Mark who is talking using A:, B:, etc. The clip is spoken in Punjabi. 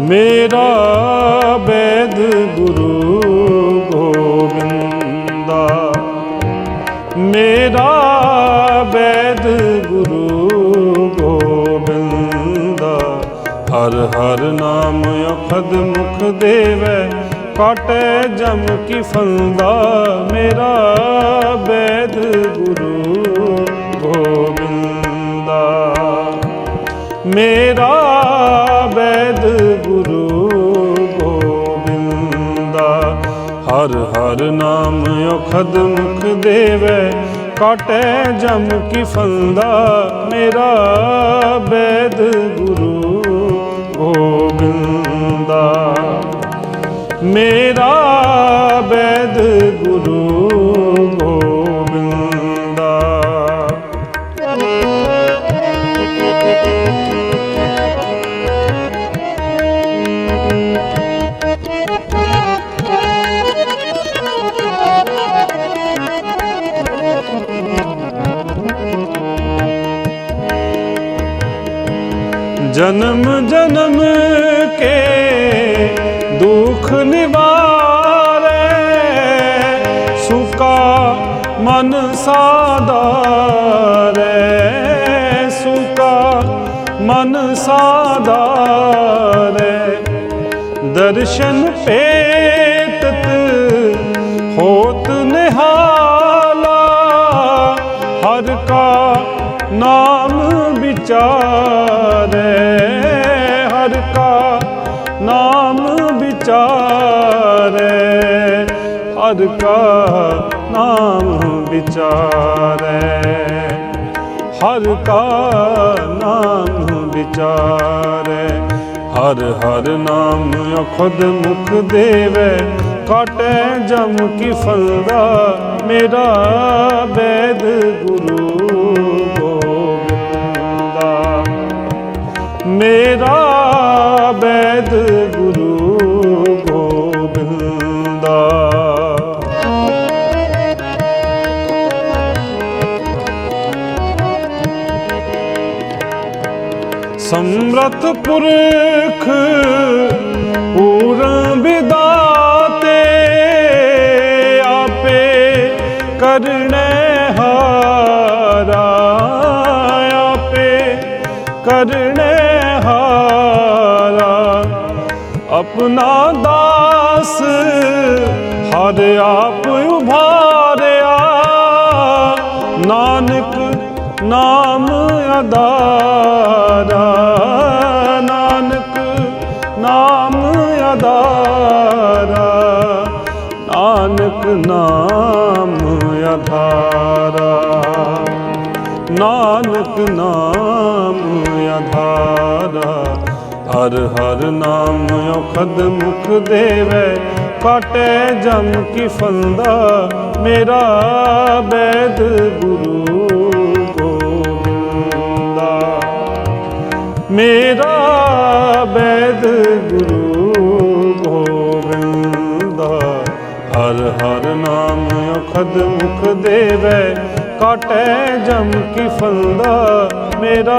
A: ਮੇਰਾ ਬੈਦ ਗੁਰੂ ਗੋਬਿੰਦਾ। ਮੇਰਾ ਬੈਦ ਗੁਰੂ ਗੋਬਿੰਦਾ। ਹਰ ਹਰ ਨਾਮ ਅਖਦ ਮੁਖ ਦੇਵੈ ਕਾਟੈ ਜਮ ਕੀ ਫੰਦਾ ਮੇਰਾ ਹਰ ਨਾਮ ਅਖਦ ਮੁਖ ਦੇਵੈ ਕਾਟੈ ਜਮ ਕੀ ਫੰਦਾ ਮੇਰਾ ਬੈਦ ਗੁਰੂ। ਜਨਮ ਜਨਮ ਕੇ ਦੁਖ ਨਿਵਾਰੇ। ਸੁਕਾ ਮਨ ਸਾਦਾਰੇ ਸੁਕਾ ਮਨ ਸਾਦਾਰੇ ਦਰਸ਼ਨ ਪੇਤਤ ਹੋਤ ਹਰ ਕਾ ਨਾਮ ਵਿਚਾਰ ਨਾਮ ਵਿਚਾਰੈ, ਹਰ ਕਾ ਨਾਮ ਵਿਚਾਰੈ। ਹਰ ਕਾ ਨਾਮ ਵਿਚਾਰੈ, ਹਰ ਹਰ ਨਾਮ ਅਖਦ ਮੁਖ ਦੇਵੇ। ਕਾਟੇ ਜਮ ਕੀ ਫਲਦਾ ਮੇਰਾ ਬੈਦ ਗੁਰੂ ਸਮਰਤ ਪੁਰਖ, ਪੂਰਨ ਵਿਦਾਤੇ, ਆਪੇ ਕਰਨੇ ਹਾਰਾ, ਆਪੇ ਕਰਨੇ ਹਾਰਾ। ਆਪਣਾ ਦਾਸ ਹਰ ਆਪ ਉਭਾਰਿਆ, ਨਾਨਕ ਨਾਮ ਅਦਾਰਾ ਨਾਮ ਅਧਾਰਾ ਨਾਨਕ ਨਾਮ ਅਧਾਰਾ ਹਰ ਹਰ ਨਾਮ ਔਖਦ ਮੁਖ ਦੇਵੈ। ਕਾਟੈ ਜਮ ਕੀ ਫੰਦਾ, ਮੇਰਾ ਬੈਦ ਗੁਰੂ ਨਾਮ ਮੁਖ ਦੇਵੈ ਕਾਟੈ ਜਮ ਕੀ ਫੰਦਾ ਮੇਰਾ